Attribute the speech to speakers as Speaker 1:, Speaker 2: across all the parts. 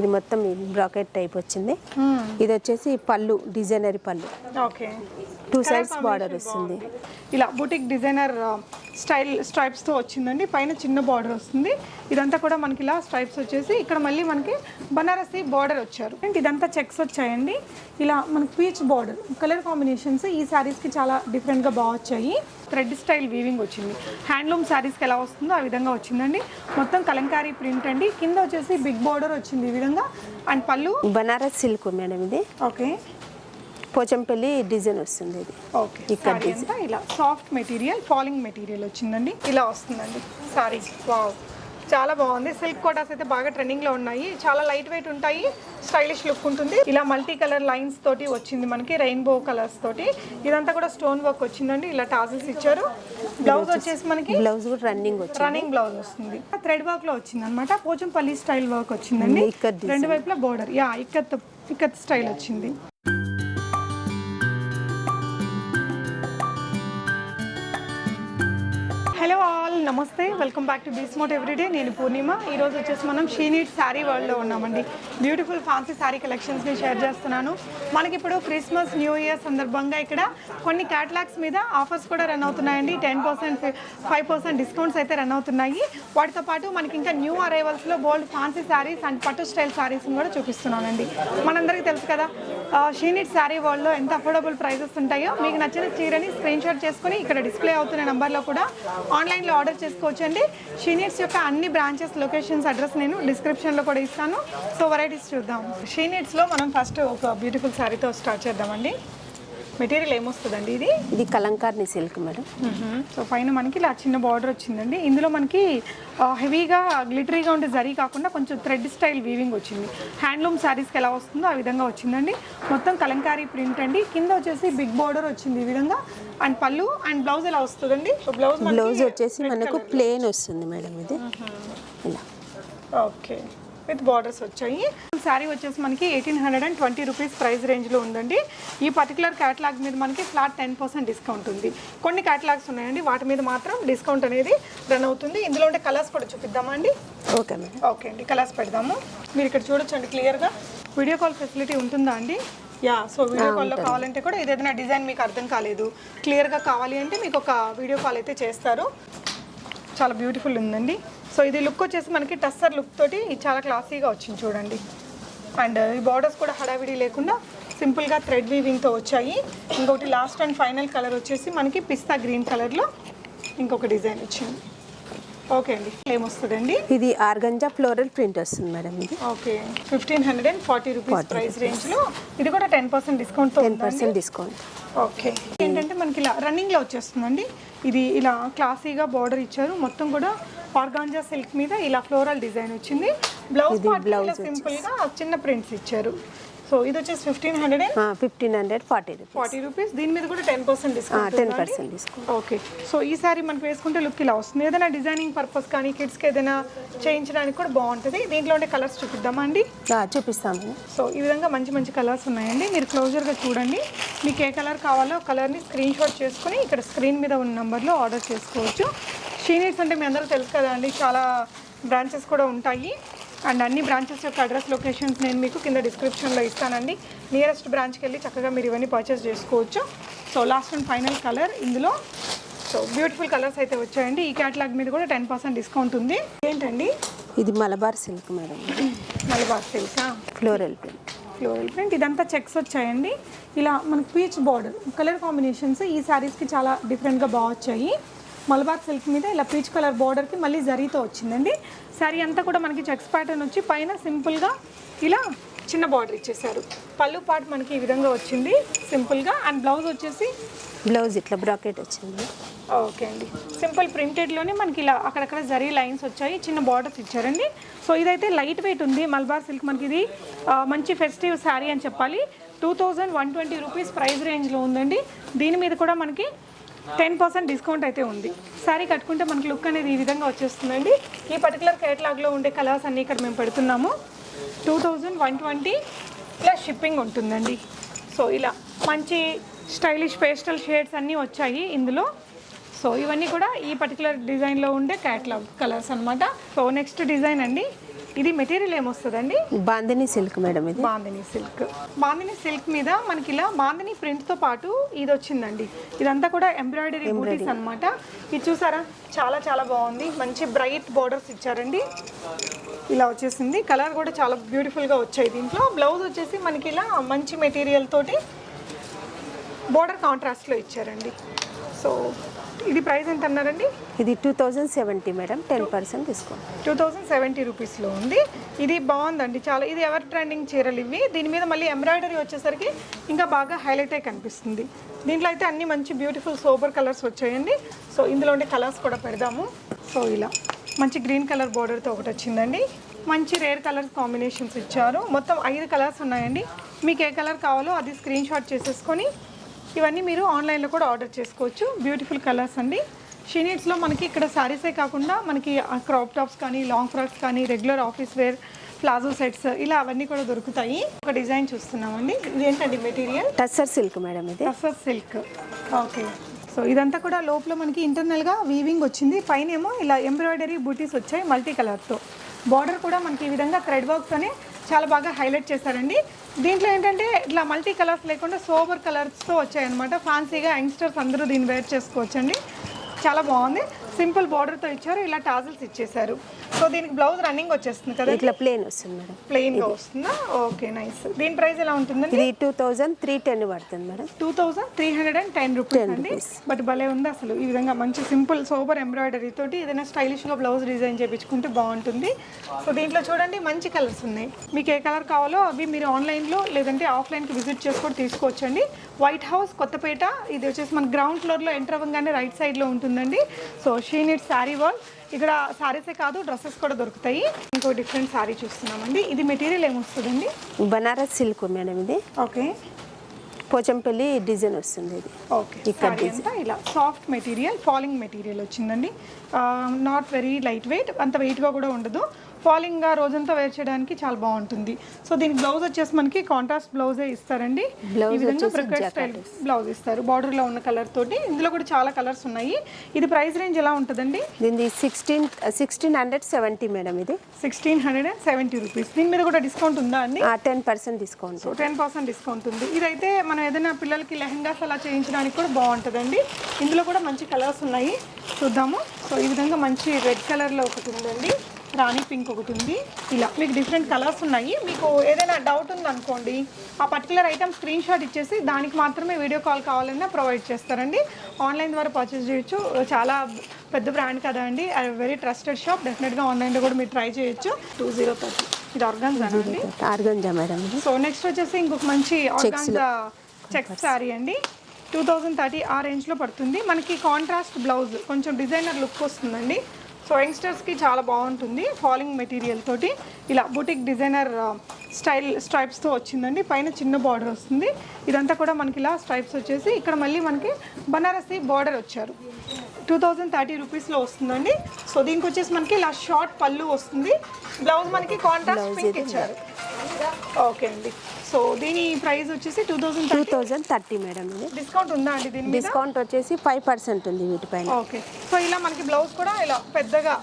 Speaker 1: ఇది మొత్తం bracket type వచ్చింది. ఇది వచ్చేసి పళ్ళు డిజైనరీ పళ్ళు.
Speaker 2: ఓకే
Speaker 1: టూ సైడ్స్ బార్డర్ వస్తుంది.
Speaker 2: ఇలా బుటిక్ డిజైనర్ స్టైల్ స్ట్రైప్స్తో వచ్చిందండి. పైన చిన్న బార్డర్ వస్తుంది. ఇదంతా కూడా మనకి ఇలా స్ట్రైప్స్ వచ్చేసి ఇక్కడ మళ్ళీ మనకి బనారసి బార్డర్ వచ్చారు. అంటే ఇదంతా చెక్స్ వచ్చాయండి. ఇలా మనకి పీచ్ బార్డర్ కలర్ కాంబినేషన్స్ ఈ శారీస్కి చాలా డిఫరెంట్గా బాగా వచ్చాయి. థ్రెడ్ స్టైల్ వీవింగ్ వచ్చింది. హ్యాండ్లూమ్ శారీస్కి ఎలా వస్తుందో ఆ విధంగా వచ్చిందండి. మొత్తం కలంకారీ ప్రింట్ అండి. కింద వచ్చేసి బిగ్ బార్డర్ వచ్చింది ఈ విధంగా. అండ్ పళ్ళు?
Speaker 1: బనారస్ సిల్క్ మేడం ఇది.
Speaker 2: ఓకే
Speaker 1: పోచంపల్లి డిజైన్ వస్తుంది ఇది.
Speaker 2: ఓకే.
Speaker 1: ఇక్కడ
Speaker 2: అంతా ఇలా సాఫ్ట్ మెటీరియల్ ఫాలింగ్ మెటీరియల్ వచ్చిందండి. ఇలా వస్తుందండి. సారీ వావ్ చాలా బాగుంది. సిల్క్ కోటాస్ అయితే బాగా ట్రెండింగ్లో ఉన్నాయి. చాలా లైట్ వెయిట్ ఉంటాయి. స్టైలిష్ లుక్ ఉంటుంది. ఇలా మల్టీ కలర్ లైన్స్ తోటి వచ్చింది మనకి రెయిన్బో కలర్స్ తోటి. ఇదంతా కూడా స్టోన్ వర్క్ వచ్చిందండి. ఇలా టాజిల్స్ ఇచ్చారు. బ్లౌజ్ వచ్చేసి మనకి
Speaker 1: బ్లౌజ్ కూడా రన్నింగ్
Speaker 2: రన్నింగ్ బ్లౌజ్ వస్తుంది. థ్రెడ్ వర్క్లో వచ్చింది అనమాట పోచంపల్లి స్టైల్ వర్క్ వచ్చిందండి. రెండు వైపులా బోర్డర్ యా ఇక్కత్ ఇక్కత్ స్టైల్ వచ్చింది. నమస్తే. వెల్కమ్ బ్యాక్ టు బీస్మోట్ ఎవ్రీడే నేను పూర్ణిమ. ఈ రోజు వచ్చేసి మనం షీనీట్ శారీ వరల్డ్లో ఉన్నామండి. బ్యూటిఫుల్ ఫ్యాన్సీ శారీ కలెక్షన్స్ని షేర్ చేస్తున్నాను. మనకి ఇప్పుడు క్రిస్మస్ న్యూ ఇయర్ సందర్భంగా ఇక్కడ కొన్ని క్యాటలాగ్స్ మీద ఆఫర్స్ కూడా రన్ అవుతున్నాయండి. Ten percent five percent discounts అయితే రన్ అవుతున్నాయి. వాటితో పాటు మనకి ఇంకా న్యూ అరైవల్స్లో బోల్డ్ ఫ్యాన్సీ శారీస్ అండ్ పట్టు స్టైల్ శారీస్ని కూడా చూపిస్తున్నానండి. మనందరికీ తెలుసు కదా షీనీట్ శారీ వరల్డ్లో ఎంత అఫోర్డబుల్ ప్రైజెస్ ఉంటాయో. మీకు నచ్చిన చీరని స్క్రీన్ షాట్ చేసుకుని ఇక్కడ డిస్ప్లే అవుతున్న నెంబర్లో కూడా ఆన్లైన్లో ఆర్డర్ చేసుకోవచ్చండి. షీనిట్స్ యొక్క అన్ని బ్రాంచెస్ లొకేషన్స్ అడ్రస్ నేను డిస్క్రిప్షన్లో కూడా ఇస్తాను. సో వెరైటీస్ చూద్దాం. షీనిట్స్లో మనం ఫస్ట్ ఒక బ్యూటిఫుల్ శారీతో స్టార్ట్ చేద్దామండి. మెటీరియల్ ఏమొస్తుందండి ఇది?
Speaker 1: ఇది కలంకార్ని సిల్క్ మేడం.
Speaker 2: సో పైన మనకి ఇలా చిన్న బార్డర్ వచ్చిందండి. ఇందులో మనకి హెవీగా గ్లిటరీగా ఉండే జరీ కాకుండా కొంచెం థ్రెడ్ స్టైల్ వీవింగ్ వచ్చింది. హ్యాండ్లూమ్ శారీస్కి ఎలా వస్తుందో ఆ విధంగా వచ్చిందండి. మొత్తం కలంకారీ ప్రింట్ అండి. కింద వచ్చేసి బిగ్ బార్డర్ వచ్చింది ఈ విధంగా. అండ్ పళ్ళు అండ్ బ్లౌజ్ ఎలా వస్తుందండి? బ్లౌజ్
Speaker 1: బ్లౌజ్ వచ్చేసి మనకు ప్లేన్ వస్తుంది మేడం ఇది. ఇలా.
Speaker 2: ఓకే. విత్ బార్డర్స్ వచ్చాయి. శారీ వచ్చేసి మనకి eighteen hundred and twenty rupees price రేంజ్లో ఉందండి. ఈ పర్టికులర్ క్యాటలాగ్ మీద మనకి ఫ్లాట్ టెన్ పర్సెంట్ డిస్కౌంట్ ఉంది. కొన్ని క్యాటలాగ్స్ ఉన్నాయండి. వాటి మీద మాత్రం డిస్కౌంట్ అనేది రన్ అవుతుంది. ఇందులో ఉండే కలర్స్ కూడా చూపిద్దామా అండి?
Speaker 1: Okay madam.
Speaker 2: ఓకే అండి. కలర్స్ పెడదాము. మీరు ఇక్కడ చూడొచ్చండి క్లియర్గా వీడియో కాల్ ఫెసిలిటీ ఉంటుందా అండి? యా సో వీడియో కాల్లో కావాలంటే కూడా ఏదైనా డిజైన్ మీకు అర్థం కాలేదు. క్లియర్గా కావాలి అంటే మీకు ఒక వీడియో కాల్ అయితే చేస్తారు. చాలా బ్యూటిఫుల్ ఉందండి. సో ఇది లుక్ వచ్చేసి మనకి టస్సర్ లుక్ తోటి చాలా క్లాసీగా వచ్చింది చూడండి. అండ్ ఈ బార్డర్స్ కూడా హడావిడి లేకుండా సింపుల్గా థ్రెడ్ వీవింగ్తో వచ్చాయి. ఇంకొకటి లాస్ట్ అండ్ ఫైనల్ కలర్ వచ్చేసి మనకి పిస్తా గ్రీన్ కలర్లో ఇంకొక డిజైన్ వచ్చింది ఓకే అండి. ఏమొస్తుందండి
Speaker 1: ఇది ఆర్గంజా ఫ్లోరల్ ప్రింట్ వస్తుంది మేడం ఇది.
Speaker 2: Okay fifteen hundred and forty rupees price రేంజ్లో ఇది కూడా ten percent discount
Speaker 1: ten percent discount
Speaker 2: okay ఏంటంటే మనకి ఇలా రన్నింగ్లో వచ్చేస్తుందండి. ఇది ఇలా క్లాసీగా బార్డర్ ఇచ్చారు. మొత్తం కూడా ఆర్గాంజా సిల్క్ మీద ఇలా ఫ్లోరల్ డిజైన్ వచ్చింది. బ్లౌజ్ పార్ట్ ఇలా సింపుల్గా చిన్న ప్రింట్స్ ఇచ్చారు. సో ఇది వచ్చేసి fifteen hundred
Speaker 1: fifteen hundred forty rupees
Speaker 2: forty rupees దీని మీద కూడా ten percent discount
Speaker 1: ten percent discount
Speaker 2: okay so ఈ సారీ మనకు వేసుకుంటే లుక్ ఇలా వస్తుంది. ఏదైనా డిజైనింగ్ పర్పస్ కానీ కిడ్స్కి ఏదైనా చేయించడానికి కూడా బాగుంటుంది. దీంట్లో ఉండే కలర్స్ చూపిద్దామా అండి?
Speaker 1: చూపిస్తాం మేడం
Speaker 2: సో ఈ విధంగా మంచి మంచి కలర్స్ ఉన్నాయండి. మీరు క్లోజర్గా చూడండి. మీకు ఏ కలర్ కావాలో కలర్ని స్క్రీన్ షాట్ చేసుకుని ఇక్కడ స్క్రీన్ మీద ఉన్న నెంబర్లో ఆర్డర్ చేసుకోవచ్చు. షీనీట్స్ అంటే మీ అందరూ తెలుసు కదా అండి. చాలా బ్రాంచెస్ కూడా ఉంటాయి. అండ్ అన్ని బ్రాంచెస్ యొక్క అడ్రస్ లొకేషన్స్ నేను మీకు కింద డిస్క్రిప్షన్లో ఇస్తానండి. నియరెస్ట్ బ్రాంచ్కి వెళ్ళి చక్కగా మీరు ఇవన్నీ పర్చేస్ చేసుకోవచ్చు. So last and final colour ఇందులో. సో బ్యూటిఫుల్ కలర్స్ అయితే వచ్చాయండి. ఈ క్యాటలాగ్ మీద కూడా టెన్ పర్సెంట్ డిస్కౌంట్ ఉంది. ఏంటండి?
Speaker 1: ఇది మలబార్ సిల్క్ మేడం.
Speaker 2: మలబార్ సిల్కా
Speaker 1: ఫ్లోరల్ ప్రింట్
Speaker 2: ఫ్లోరల్ ప్రింట్ ఇదంతా చెక్స్ వచ్చాయండి. ఇలా మనకి పీచ్ బార్డర్ కలర్ కాంబినేషన్స్ ఈ శారీస్కి చాలా డిఫరెంట్గా బాగా వచ్చాయి. మలబార్ సిల్క్ మీద ఇలా పీచ్ కలర్ బార్డర్కి మళ్ళీ జరీతో వచ్చిందండి. శారీ అంతా కూడా మనకి చెక్స్ ప్యాటర్న్ వచ్చి పైన సింపుల్గా ఇలా చిన్న బార్డర్ ఇచ్చేసారు పళ్ళు పాటు మనకి ఈ విధంగా వచ్చింది సింపుల్గా. అండ్ బ్లౌజ్ వచ్చేసి?
Speaker 1: బ్లౌజ్ ఇట్లా బ్రాకెట్ వచ్చింది.
Speaker 2: ఓకే అండి. సింపుల్ ప్రింటెడ్లోనే మనకి ఇలా అక్కడక్కడ జరీ లైన్స్ వచ్చాయి చిన్న బార్డర్స్ ఇచ్చారండి. సో ఇదైతే లైట్ వెయిట్ ఉంది మల్బార్ సిల్క్ మనకి ఇది మంచి ఫెస్టివ్ శారీ అని చెప్పాలి. Two thousand one twenty rupees price రేంజ్లో ఉందండి. దీని మీద కూడా మనకి టెన్ పర్సెంట్ డిస్కౌంట్ అయితే ఉంది. శారీ కట్టుకుంటే మనకి లుక్ అనేది ఈ విధంగా వచ్చేస్తుందండి. ఈ పర్టికులర్ కేటలాగ్లో ఉండే కలర్స్ అన్నీ ఇక్కడ మేము పెడుతున్నాము. Two thousand one twenty plus shipping ఉంటుందండి. సో ఇలా మంచి స్టైలిష్ పేస్టల్ షేడ్స్ అన్నీ వచ్చాయి ఇందులో. సో ఇవన్నీ కూడా ఈ పర్టికులర్ డిజైన్లో ఉండే క్యాటలాగ్ కలర్స్ అన్నమాట. సో నెక్స్ట్ డిజైన్ అండి. ఇది మెటీరియల్ ఏమొస్తుందండి?
Speaker 1: బాందిని సిల్క్ మేడం ఇది.
Speaker 2: బాందిని సిల్క్. బాందిని సిల్క్ మీద మనకి ఇలా బాందిని ప్రింట్తో పాటు ఇది వచ్చిందండి ఇదంతా కూడా ఎంబ్రాయిడరీ బూటీస్ అన్నమాట. ఇది చూసారా? చాలా చాలా బాగుంది. మంచి బ్రైట్ బోర్డర్స్ ఇచ్చారండి. ఇలా వచ్చేసింది. కలర్ కూడా చాలా బ్యూటిఫుల్గా వచ్చాయి దీంట్లో. బ్లౌజ్ వచ్చేసి మనకి ఇలా మంచి మెటీరియల్ తోటి బోర్డర్ కాంట్రాస్ట్లో ఇచ్చారండి. సో ఇది ప్రైస్ ఎంత అన్నారండి?
Speaker 1: ఇది two thousand seventy madam ten percent discount.
Speaker 2: Two thousand seventy రూపీస్లో ఉంది. ఇది బాగుందండి చాలా ఇది ఎవర్ ట్రెండింగ్ చీరలు ఇవి? దీని మీద మళ్ళీ ఎంబ్రాయిడరీ వచ్చేసరికి ఇంకా బాగా హైలైట్ అయి కనిపిస్తుంది. దీంట్లో అయితే అన్ని మంచి బ్యూటిఫుల్ సోబర్ కలర్స్ వచ్చాయండి. సో ఇందులో ఉండే కలర్స్ కూడా పెడదాము. సో ఇలా మంచి గ్రీన్ కలర్ బోర్డర్తో ఒకటి వచ్చిందండి. మంచి రేర్ కలర్ కాంబినేషన్స్ ఇచ్చారు. మొత్తం ఐదు కలర్స్ ఉన్నాయండి. మీకు ఏ కలర్ కావాలో అది స్క్రీన్ షాట్ చేసేసుకొని ఇవన్నీ మీరు ఆన్లైన్లో కూడా ఆర్డర్ చేసుకోవచ్చు. బ్యూటిఫుల్ కలర్స్ అండి. షీనీట్స్లో మనకి ఇక్కడ శారీసే కాకుండా మనకి క్రాప్ టాప్స్ కానీ లాంగ్ ఫ్రాక్స్ కానీ regular office wear palazzo sets ఇలా అవన్నీ కూడా దొరుకుతాయి. ఒక డిజైన్ చూస్తున్నామండి. ఇది ఏంటండి మెటీరియల్?
Speaker 1: టస్సర్ సిల్క్ మేడం ఇది.
Speaker 2: Tussar silk okay. సో ఇదంతా కూడా లోపల మనకి ఇంటర్నల్గా వీవింగ్ వచ్చింది. పైన ఏమో ఇలా ఎంబ్రాయిడరీ బూటీస్ వచ్చాయి మల్టీ కలర్తో బార్డర్ కూడా మనకి ఈ విధంగా థ్రెడ్ వర్క్తోనే చాలా బాగా హైలైట్ చేశారండి. దీంట్లో ఏంటంటే ఇట్లా మల్టీ కలర్స్ లేకుండా సోబర్ కలర్స్తో వచ్చాయన్నమాట. ఫ్యాన్సీగా యంగ్స్టర్స్ అందరూ దీన్ని వేర్ చేసుకోవచ్చండి. చాలా బాగుంది. సింపుల్ బార్డర్తో ఇచ్చారు ఇలా టాజల్స్ ఇచ్చేసారు సో దీనికి బ్లౌజ్ రన్నింగ్ వచ్చేస్తుంది కదా?
Speaker 1: ఇట్లా ప్లేన్ వస్తుంది మేడం.
Speaker 2: ప్లెయిన్గా వస్తుందా? Okay nice. దీని ప్రైస్ ఎలా ఉంటుందండి?
Speaker 1: ఇది టూ థౌజండ్ త్రీ టెన్ పడుతుంది madam.
Speaker 2: Two thousand three hundred and ten rupees అండి. బట్ భలే ఉంది అసలు. ఈ విధంగా మంచి సింపుల్ సోబర్ ఎంబ్రాయిడరీ తోటి ఏదైనా స్టైలిష్గా బ్లౌజ్ డిజైన్ చేయించుకుంటే బాగుంటుంది. సో దీంట్లో చూడండి మంచి కలర్స్ ఉన్నాయి. మీకు ఏ కలర్ కావాలో అవి మీరు ఆన్లైన్లో లేదంటే ఆఫ్లైన్కి విజిట్ చేసుకొని తీసుకోవచ్చండి. వైట్ హౌస్ కొత్తపేట ఇది వచ్చేసి మన గ్రౌండ్ ఫ్లోర్లో ఎంటర్ అవ్వగానే రైట్ సైడ్లో ఉంటుందండి. సో షీనిట్ శారీ వాల్ ఇక్కడ శారీసే కాదు డ్రెస్సెస్ కూడా దొరుకుతాయి. ఇంకో డిఫరెంట్ శారీ చూస్తున్నామండి. ఇది మెటీరియల్ ఏమొస్తుందండి?
Speaker 1: బనారస్ సిల్క్ మేడం ఇది.
Speaker 2: ఓకే.
Speaker 1: పోచంపల్లి డిజైన్ వస్తుంది ఇది.
Speaker 2: ఓకే. అంతా ఇలా సాఫ్ట్ మెటీరియల్ ఫాలింగ్ మెటీరియల్ వచ్చిందండి. నాట్ వెరీ లైట్ వెయిట్ అంత వెయిట్గా కూడా ఉండదు. ఫాలింగ్గా రోజంతా వేర్ చేయడానికి చాలా బాగుంటుంది. సో దీనికి బ్లౌజ్ వచ్చేసి మనకి కాంట్రాస్ట్ బ్లౌజే ఇస్తారండి. ఈ విధంగా ప్రిపేర్ స్టైల్ బ్లౌజ్ ఇస్తారు. బార్డర్లో ఉన్న కలర్ తోటి ఇందులో కూడా చాలా కలర్స్ ఉన్నాయి. ఇది ప్రైస్ రేంజ్ ఎలా ఉంటుందండి?
Speaker 1: దీనిది sixteen sixteen hundred seventy madam ఇది.
Speaker 2: Sixteen hundred and seventy rupees దీని మీద కూడా డిస్కౌంట్ ఉందా అండి?
Speaker 1: Ten percent discount
Speaker 2: so ten percent discount ఉంది. ఇదైతే మనం ఏదైనా పిల్లలకి లెహంగాస్ అలా చేయించడానికి కూడా బాగుంటుందండి. ఇందులో కూడా మంచి కలర్స్ ఉన్నాయి. చూద్దాము. సో ఈ విధంగా మంచి రెడ్ కలర్లో ఒకటి ఉందండి. రాణి పింక్ ఒకటి ఉంది. ఇలా మీకు డిఫరెంట్ కలర్స్ ఉన్నాయి. మీకు ఏదైనా డౌట్ ఉందనుకోండి ఆ పర్టికులర్ ఐటమ్ స్క్రీన్ షాట్ ఇచ్చేసి దానికి మాత్రమే వీడియో కాల్ కావాలన్నా ప్రొవైడ్ చేస్తారండి. ఆన్లైన్ ద్వారా పర్చేస్ చేయొచ్చు. చాలా పెద్ద బ్రాండ్ కదా అండి. వెరీ ట్రస్టెడ్ షాప్ డెఫినెట్గా ఆన్లైన్లో కూడా మీరు ట్రై చేయొచ్చు. Two zero thirty. ఇది ఆర్గాన్స్ అండి.
Speaker 1: మేడం
Speaker 2: సో నెక్స్ట్ వచ్చేసి ఇంకొక మంచి ఆర్గాన్జా చెక్ శారీ అండి. టూ థౌజండ్ థర్టీ ఆ రేంజ్లో పడుతుంది. మనకి కాంట్రాస్ట్ బ్లౌజ్ కొంచెం డిజైనర్ లుక్ వస్తుందండి. సో యంగ్స్టర్స్కి చాలా బాగుంటుంది. ఫాలింగ్ మెటీరియల్ తోటి. ఇలా బుటిక్ డిజైనర్ స్టైల్ స్ట్రైప్స్తో వచ్చిందండి. పైన చిన్న బార్డర్ వస్తుంది. ఇదంతా కూడా మనకి ఇలా స్ట్రైప్స్ వచ్చేసి ఇక్కడ మళ్ళీ మనకి బనారసి బార్డర్ వచ్చారు. టూ థౌజండ్ థర్టీ రూపీస్లో వస్తుందండి. సో దీనికి వచ్చేసి మనకి ఇలా షార్ట్ పళ్ళు వస్తుంది. బ్లౌజ్ మనకి కాంట్రాస్ట్ పింక్ ఇచ్చారు. ఓకే అండి. సో దీని ప్రైస్ వచ్చేసి two thousand
Speaker 1: two thousand thirty madam ఇది.
Speaker 2: డిస్కౌంట్ ఉందా అండి దీని
Speaker 1: డిస్కౌంట్ వచ్చేసి ఫైవ్ పర్సెంట్ ఉంది వీటిపైన.
Speaker 2: ఓకే. సో ఇలా మనకి బ్లౌజ్ కూడా ఇలా పెద్దగా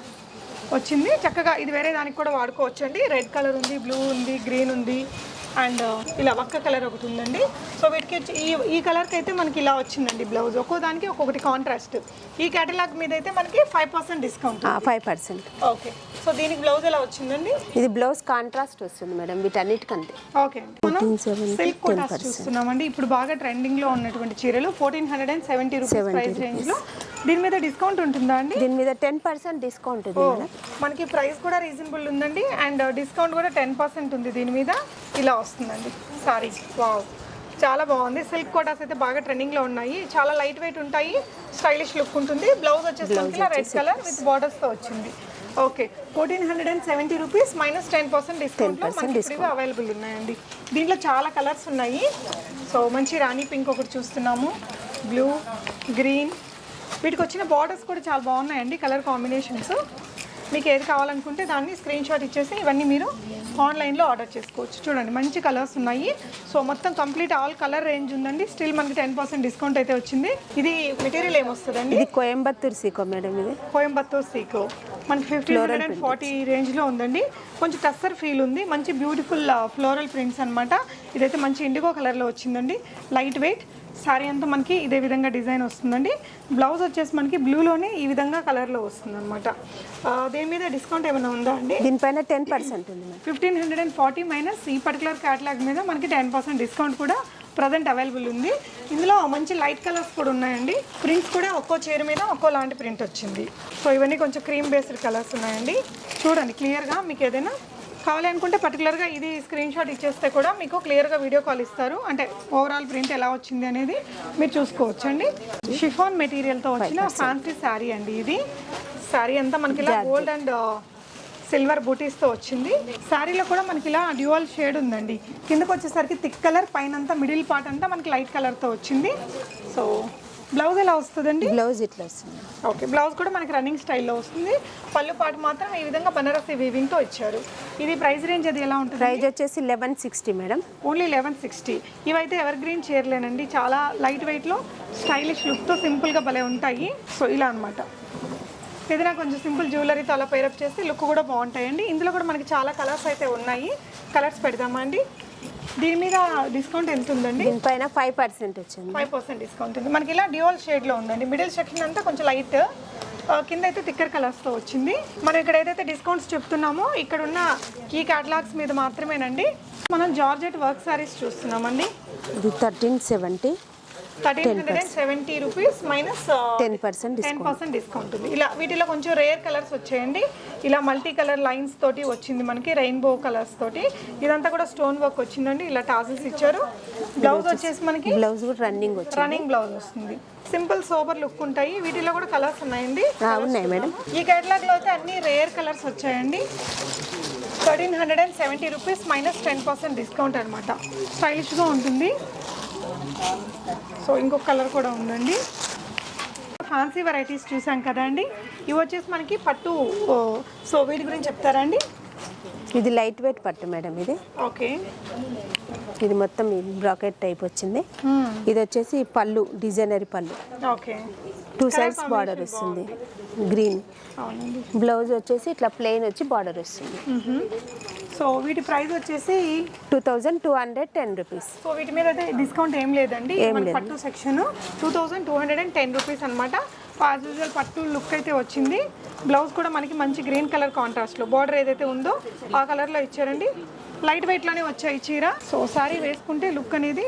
Speaker 2: వచ్చింది. చక్కగా ఇది వేరే దానికి కూడా వాడుకోవచ్చు అండి రెడ్ కలర్ ఉంది బ్లూ ఉంది గ్రీన్ ఉంది. అండ్ ఇలా ఒక్క కలర్ ఒకటి ఉందండి. సో వీటికి ఈ ఈ కలర్కి అయితే మనకి ఇలా వచ్చిందండి బ్లౌజ్ ఒక్కో దానికి ఒక్కొక్కటి కాంట్రాస్ట్ ఈ కేటలాగ్ మీద అయితే మనకి five percent discount
Speaker 1: five percent
Speaker 2: okay so దీనికి బ్లౌజ్ ఎలా వచ్చిందండి?
Speaker 1: ఇది బ్లౌజ్ కాంట్రాస్ట్ వస్తుంది మేడం వీటన్నిటికంటే.
Speaker 2: ఓకే అండి మనం
Speaker 1: 1470,
Speaker 2: సిల్క్ కోటాస్ చూస్తున్నామండి. ఇప్పుడు బాగా ట్రెండింగ్లో ఉన్నటువంటి చీరలు fourteen hundred and seventy rupees price రేంజ్లో. దీని మీద డిస్కౌంట్ ఉంటుందా అండి?
Speaker 1: దీని మీద టెన్ పర్సెంట్ డిస్కౌంట్
Speaker 2: మనకి ప్రైస్ కూడా రీజనబుల్ ఉందండి. అండ్ డిస్కౌంట్ కూడా టెన్ పర్సెంట్ ఉంది దీని మీద. ఇలా వస్తుందండి. సారీ వావ్ చాలా బాగుంది. సిల్క్ కోటాస్ అయితే బాగా ట్రెండింగ్లో ఉన్నాయి. చాలా లైట్ వెయిట్ ఉంటాయి. స్టైలిష్ లుక్ ఉంటుంది. బ్లౌజ్ వచ్చేసి మనకి రెడ్ కలర్ విత్ బార్డర్స్తో వచ్చింది. Okay fourteen hundred and seventy rupees minus ten percent డిస్కౌంట్లో మనకి అవైలబుల్ ఉన్నాయండి. దీంట్లో చాలా కలర్స్ ఉన్నాయి. సో మంచి రాణి పింక్ ఒకటి చూస్తున్నాము. బ్లూ గ్రీన్ వీటికి వచ్చిన బార్డర్స్ కూడా చాలా బాగున్నాయండి కలర్ కాంబినేషన్స్ మీకు ఏది కావాలనుకుంటే దాన్ని స్క్రీన్ షాట్ ఇచ్చేసి ఇవన్నీ మీరు ఆన్లైన్లో ఆర్డర్ చేసుకోవచ్చు. చూడండి మంచి కలర్స్ ఉన్నాయి. సో మొత్తం కంప్లీట్ ఆల్ కలర్ రేంజ్ ఉందండి. స్టిల్ మనకి టెన్ పర్సెంట్ డిస్కౌంట్ అయితే వచ్చింది. ఇది మెటీరియల్ ఏమొస్తుందండి?
Speaker 1: ఇది కోయంబత్తూర్ సీకో మేడం ఇది.
Speaker 2: కోయంబత్తూర్ సీకో. మనకి ఫిఫ్టీన్ హండ్రెడ్ అండ్ ఫార్టీ రేంజ్లో ఉందండి. కొంచెం టస్సర్ ఫీల్ ఉంది. మంచి బ్యూటిఫుల్ ఫ్లోరల్ ప్రింట్స్ అన్నమాట. ఇదైతే మంచి ఇండిగో కలర్లో వచ్చిందండి. లైట్ వెయిట్ సారీ అంతా మనకి ఇదే విధంగా డిజైన్ వస్తుందండి. బ్లౌజ్ వచ్చేసి మనకి బ్లూలోనే ఈ విధంగా కలర్లో వస్తుంది అనమాట దీని మీద డిస్కౌంట్ ఏమైనా ఉందా అండి?
Speaker 1: దీనిపైన టెన్ పర్సెంట్ ఉంది.
Speaker 2: Fifteen hundred and forty minus ఈ పర్టికులర్ క్యాటలాగ్ మీద మనకి టెన్ పర్సెంట్ డిస్కౌంట్ కూడా ప్రజెంట్ అవైలబుల్ ఉంది. ఇందులో మంచి లైట్ కలర్స్ కూడా ఉన్నాయండి. ప్రింట్స్ కూడా ఒక్కో చీర మీద ఒక్కో లాంటి ప్రింట్ వచ్చింది. సో ఇవన్నీ కొంచెం క్రీమ్ బేస్డ్ కలర్స్ ఉన్నాయండి. చూడండి క్లియర్గా మీకు ఏదైనా కావాలి అనుకుంటే పర్టికులర్గా ఇది స్క్రీన్ షాట్ ఇచ్చేస్తే కూడా మీకు క్లియర్గా వీడియో కాల్ ఇస్తారు. అంటే ఓవరాల్ ప్రింట్ ఎలా వచ్చింది అనేది మీరు చూసుకోవచ్చు అండి షిఫాన్ మెటీరియల్తో వచ్చిన ఫ్యాన్సీ శారీ అండి ఇది. శారీ అంతా మనకి ఇలా గోల్డ్ అండ్ సిల్వర్ బూటీస్తో వచ్చింది. శారీలో కూడా మనకి ఇలా డ్యూయల్ షేడ్ ఉందండి. కిందకు వచ్చేసరికి థిక్ కలర్ పైన అంతా మిడిల్ పార్ట్ అంతా మనకి లైట్ కలర్తో వచ్చింది. సో బ్లౌజ్ ఎలా వస్తుందండి?
Speaker 1: బ్లౌజ్ ఇట్లా వస్తుంది.
Speaker 2: ఓకే బ్లౌజ్ కూడా మనకి రన్నింగ్ స్టైల్లో వస్తుంది. పళ్ళు పాటు మాత్రం ఈ విధంగా బనారసి వీవింగ్తో ఇచ్చారు. ఇది ప్రైస్ రేంజ్ అది ఎలా ఉంటుంది?
Speaker 1: ప్రైస్ వచ్చేసి eleven sixty madam.
Speaker 2: Only eleven sixty. ఇవైతే ఎవర్ గ్రీన్ చీరలేనండి చాలా లైట్ వెయిట్లో స్టైలిష్ లుక్తో సింపుల్గా భలే ఉంటాయి. సో ఇలా అనమాట ఏదైనా కొంచెం సింపుల్ జ్యువెలరీతో అలా పేరప్ చేస్తే లుక్ కూడా బాగుంటాయండి. ఇందులో కూడా మనకి చాలా కలర్స్ అయితే ఉన్నాయి. కలర్స్ పెడదామా అండి దీని మీద డిస్కౌంట్ ఎంత ఉందండి?
Speaker 1: దీనిపైన ఫైవ్ పర్సెంట్ వచ్చింది.
Speaker 2: ఫైవ్ పర్సెంట్ డిస్కౌంట్ ఉంది. మనకి ఇలా డ్యూయల్ షేడ్లో ఉందండి. మిడిల్ సెక్షన్ అంతా కొంచెం లైట్ కింద అయితే థిక్కర్ కలర్స్తో వచ్చింది. మనం ఇక్కడ ఏదైతే డిస్కౌంట్స్ చెప్తున్నామో ఇక్కడ ఉన్న కీ క్యాటలాగ్స్ మీద మాత్రమేనండి. మనం జార్జెట్ వర్క్ సారీస్ చూస్తున్నామండి.
Speaker 1: ఇది thirteen seventy
Speaker 2: thirteen hundred and seventy rupees minus
Speaker 1: ten percent
Speaker 2: ten percent discount ఉంది. ఇలా వీటిలో కొంచెం రేర్ కలర్స్ వచ్చాయండి. ఇలా మల్టీ కలర్ లైన్స్ తోటి వచ్చింది మనకి రెయిన్బో కలర్స్ తోటి. ఇదంతా కూడా స్టోన్ వర్క్ వచ్చిందండి. ఇలా టాజెస్ ఇచ్చారు. బ్లౌజ్ వచ్చేసి మనకి
Speaker 1: బ్లౌజ్ కూడా రన్నింగ్
Speaker 2: రన్నింగ్ బ్లౌజ్ వస్తుంది. సింపుల్ సోబర్ లుక్ ఉంటాయి. వీటిలో కూడా కలర్స్ ఉన్నాయండి.
Speaker 1: ఉన్నాయి మేడం
Speaker 2: ఈ కేటలాగ్లో అయితే అన్ని రేర్ కలర్స్ వచ్చాయండి. Thirteen hundred and seventy rupees minus ten percent discount అనమాట స్టైలిష్గా ఉంటుంది. సో ఇంకొక కలర్ కూడా ఉందండి. ఫ్యాన్సీ వెరైటీస్ చూసాం కదా అండి ఇవి వచ్చేసి మనకి పట్టు సో వీటి గురించి చెప్తారా అండి
Speaker 1: ఇది లైట్ వెయిట్ పట్టు మేడం ఇది.
Speaker 2: ఓకే.
Speaker 1: ఇది మొత్తం బ్రాకెట్ టైప్ వచ్చింది. ఇది వచ్చేసి పళ్ళు డిజైనరీ పళ్ళు.
Speaker 2: ఓకే.
Speaker 1: టూ సైడ్స్ బార్డర్ వస్తుంది. గ్రీన్ బ్లౌజ్ వచ్చేసి ఇట్లా ప్లెయిన్ వచ్చి బార్డర్ వస్తుంది.
Speaker 2: సో వీటి ప్రైస్ వచ్చేసి
Speaker 1: two thousand two hundred ten rupees.
Speaker 2: So వీటి మీద అయితే డిస్కౌంట్ ఏం లేదండి. పట్టు section two thousand two hundred and ten rupees అనమాట యాజ్ యూజువల్ పట్టు లుక్ అయితే వచ్చింది. బ్లౌజ్ కూడా మనకి మంచి గ్రీన్ కలర్ కాంట్రాస్ట్లో బార్డర్ ఏదైతే ఉందో ఆ కలర్లో ఇచ్చారండి. లైట్ వెయిట్లోనే వచ్చాయి చీర. సో సారీ వేసుకుంటే లుక్ అనేది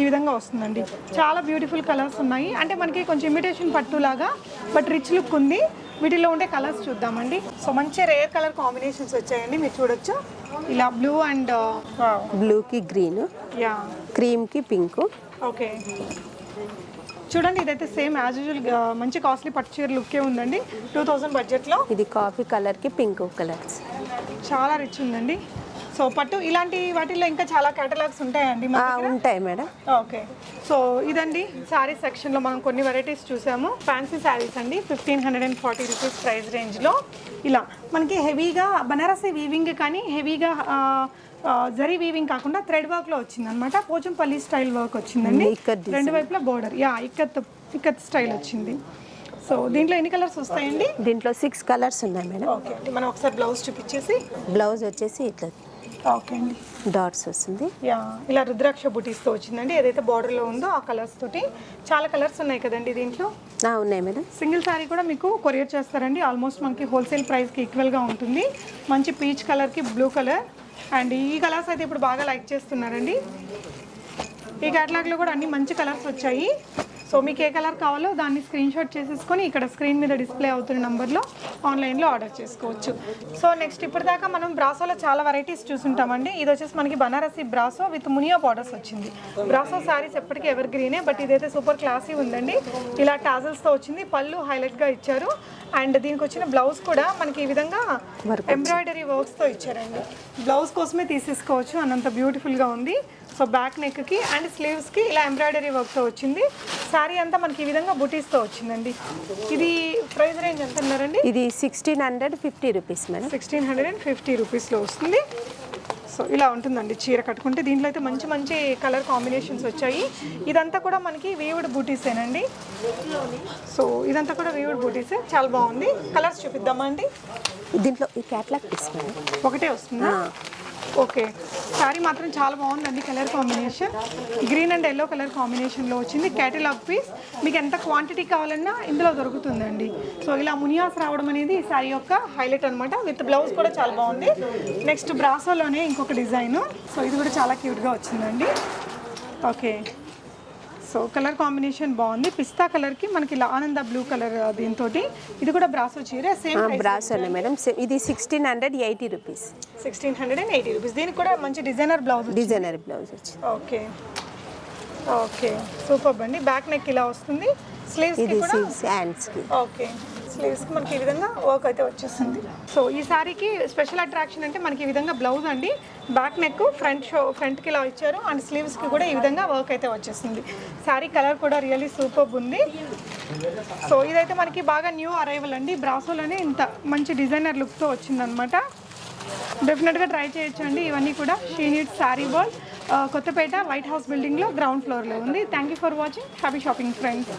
Speaker 2: ఈ విధంగా వస్తుందండి. చాలా బ్యూటిఫుల్ కలర్స్ ఉన్నాయి. అంటే మనకి కొంచెం ఇమిటేషన్ పట్టు లాగా బట్ రిచ్ లుక్ ఉంది. వీటిలో ఉండే కలర్స్ చూద్దామండి. సో మంచి రేర్ కలర్ కాంబినేషన్స్ వచ్చాయండి. మీరు చూడొచ్చు. ఇలా బ్లూ అండ్
Speaker 1: బ్లూకి గ్రీన్
Speaker 2: యా.
Speaker 1: క్రీమ్కి పింక్.
Speaker 2: ఓకే. చూడండి ఇదైతే సేమ్ యాజ్ యూజువల్ మంచి కాస్ట్లీ పట్టు చీర లుక్కే ఉందండి. టూ థౌజండ్ బడ్జెట్లో.
Speaker 1: ఇది కాఫీ కలర్కి పింక్ కలర్స్.
Speaker 2: చాలా రిచ్ ఉందండి. సో పట్టు ఇలాంటి వాటిల్లో ఇంకా చాలా కేటలాగ్స్ ఉంటాయండి మన దగ్గర?
Speaker 1: ఉంటాయి మేడం.
Speaker 2: ఓకే. సో ఇదండి శారీ సెక్షన్లో మనం కొన్ని వెరైటీస్ చూసాము. ఫ్యాన్సీ శారీస్ అండి. Fifteen hundred and forty rupees price రేంజ్లో ఇలా మనకి హెవీగా బనారసి వీవింగ్ కానీ హెవీగా జరీ వీవింగ్ కాకుండా థ్రెడ్ వర్క్లో వచ్చిందనమాట పోచంపల్లి స్టైల్ వర్క్ వచ్చిందండి.
Speaker 1: ఇక్కత్ design.
Speaker 2: రెండు వైపులా బోర్డర్ యా ఇక్కత్ ఇక్కత్ స్టైల్ వచ్చింది. సో దీంట్లో ఎన్ని కలర్స్ వస్తాయండి?
Speaker 1: దీంట్లో సిక్స్ కలర్స్ ఉన్నాయి మేడం.
Speaker 2: ఓకే అండి మనం ఒకసారి బ్లౌజ్ చూపించేసి
Speaker 1: బ్లౌజ్ వచ్చేసి ఇట్లా
Speaker 2: ఓకే అండి
Speaker 1: డాట్స్ వస్తుంది.
Speaker 2: యా ఇలా రుద్రాక్ష బుటీస్తో వచ్చిందండి. ఏదైతే బార్డర్లో ఉందో ఆ కలర్స్ తోటి. చాలా కలర్స్ ఉన్నాయి కదండి దీంట్లో?
Speaker 1: ఆ, ఉన్నాయి మేడం.
Speaker 2: సింగిల్ శారీ కూడా మీకు కొరియర్ చేస్తారండి. ఆల్మోస్ట్ మనకి హోల్సేల్ ప్రైస్కి ఈక్వల్గా ఉంటుంది. మంచి పీచ్ కలర్కి బ్లూ కలర్ అండ్ ఈ కలర్స్ అయితే ఇప్పుడు బాగా లైక్ చేస్తున్నారండి. ఈ క్యాటలాగ్లో కూడా అన్ని మంచి కలర్స్ వచ్చాయి. సో మీకు ఏ కలర్ కావాలో దాన్ని స్క్రీన్ షాట్ చేసేసుకొని ఇక్కడ స్క్రీన్ మీద డిస్ప్లే అవుతున్న నెంబర్లో ఆన్లైన్లో ఆర్డర్ చేసుకోవచ్చు. సో నెక్స్ట్ ఇప్పటిదాకా మనం బ్రాసోలో చాలా వెరైటీస్ చూసుంటామండి. ఇది వచ్చేసి మనకి Banarasi brasso with Muniya borders వచ్చింది. బ్రాసో శారీస్ ఎప్పటికీ ఎవర్ గ్రీనే బట్ ఇదైతే సూపర్ క్లాసీ ఉందండి. ఇలా టాజల్స్తో వచ్చింది. పళ్ళు హైలైట్గా ఇచ్చారు. అండ్ దీనికి వచ్చిన బ్లౌజ్ కూడా మనకి ఈ విధంగా ఎంబ్రాయిడరీ వర్క్స్తో ఇచ్చారండి. బ్లౌజ్ కోసమే తీసేసుకోవచ్చు. అన్నంత బ్యూటిఫుల్గా ఉంది. సో బ్యాక్ నెక్కి అండ్ స్లీవ్స్కి ఇలా ఎంబ్రాయిడరీ వర్క్తో వచ్చింది. శారీ అంతా మనకి ఈ విధంగా బుటీస్తో వచ్చిందండి. ఇది ప్రైస్ రేంజ్ ఎంత ఉన్నారండి
Speaker 1: ఇది sixteen hundred fifty rupees madam
Speaker 2: sixteen hundred and fifty రూపీస్లో వస్తుంది. సో ఇలా ఉంటుందండి చీర కట్టుకుంటే. దీంట్లో అయితే మంచి మంచి కలర్ కాంబినేషన్స్ వచ్చాయి. ఇదంతా కూడా మనకి వీవుడ్ బూటీసేనండి. సో ఇదంతా కూడా వీవుడ్ బూటీసే. చాలా బాగుంది. కలర్స్ చూపిద్దామా అండి?
Speaker 1: దీంట్లో ఈ క్యాట్లాగ్
Speaker 2: ఒకటే వస్తుందా? ఓకే. శారీ మాత్రం చాలా బాగుందండి colour combination. Green and yellow colour కాంబినేషన్లో వచ్చింది. క్యాటలాగ్ పీస్ మీకు ఎంత క్వాంటిటీ కావాలన్నా ఇందులో దొరుకుతుందండి. సో ఇలా మునియాస్ రావడం అనేది ఈ శారీ యొక్క హైలైట్ అనమాట విత్ బ్లౌజ్ కూడా చాలా బాగుంది. నెక్స్ట్ బ్రాసోలోనే ఇంకొక డిజైన్ సో ఇది కూడా చాలా క్యూట్గా వచ్చిందండి. ఓకే. సో కలర్ కాంబినేషన్ బాగుంది. పిస్తా కలర్కి మనకి ఇలా ఆనంద బ్లూ కలర్ దీంతో ఇది కూడా బ్రాసో చీర సేమ్
Speaker 1: బ్రాస్ అండి మేడం. ఇది sixteen hundred eighty rupees
Speaker 2: sixteen hundred and eighty rupees దీనికి కూడా మంచి డిజైనర్ బ్లౌజ్
Speaker 1: డిజైనర్ బ్లౌజ్ వచ్చింది.
Speaker 2: ఓకే ఓకే సూపర్ అండి. బ్యాక్ నెక్ ఇలా వస్తుంది. స్లీవ్స్ ఓకే స్లీవ్స్కి మనకి ఈ విధంగా వర్క్ అయితే వచ్చేసింది. సో ఈ సారీకి స్పెషల్ అట్రాక్షన్ అంటే మనకి ఈ విధంగా బ్లౌజ్ అండి. బ్యాక్ నెక్ ఫ్రంట్ షో ఫ్రంట్కి ఇలా ఇచ్చారు. అండ్ స్లీవ్స్కి కూడా ఈ విధంగా వర్క్ అయితే వచ్చేసింది. శారీ కలర్ కూడా రియల్లీ సూపర్ ఉంది. సో ఇదైతే మనకి బాగా న్యూ అరైవల్ అండి. బ్రాసోలోనే ఇంత మంచి డిజైనర్ లుక్తో వచ్చిందనమాట. డెఫినెట్గా ట్రై చేయొచ్చు అండి. ఇవన్నీ కూడా she need sari ball Kothapeta white house బిల్డింగ్లో గ్రౌండ్ ఫ్లోర్లో ఉంది. Thank you for watching happy shopping friends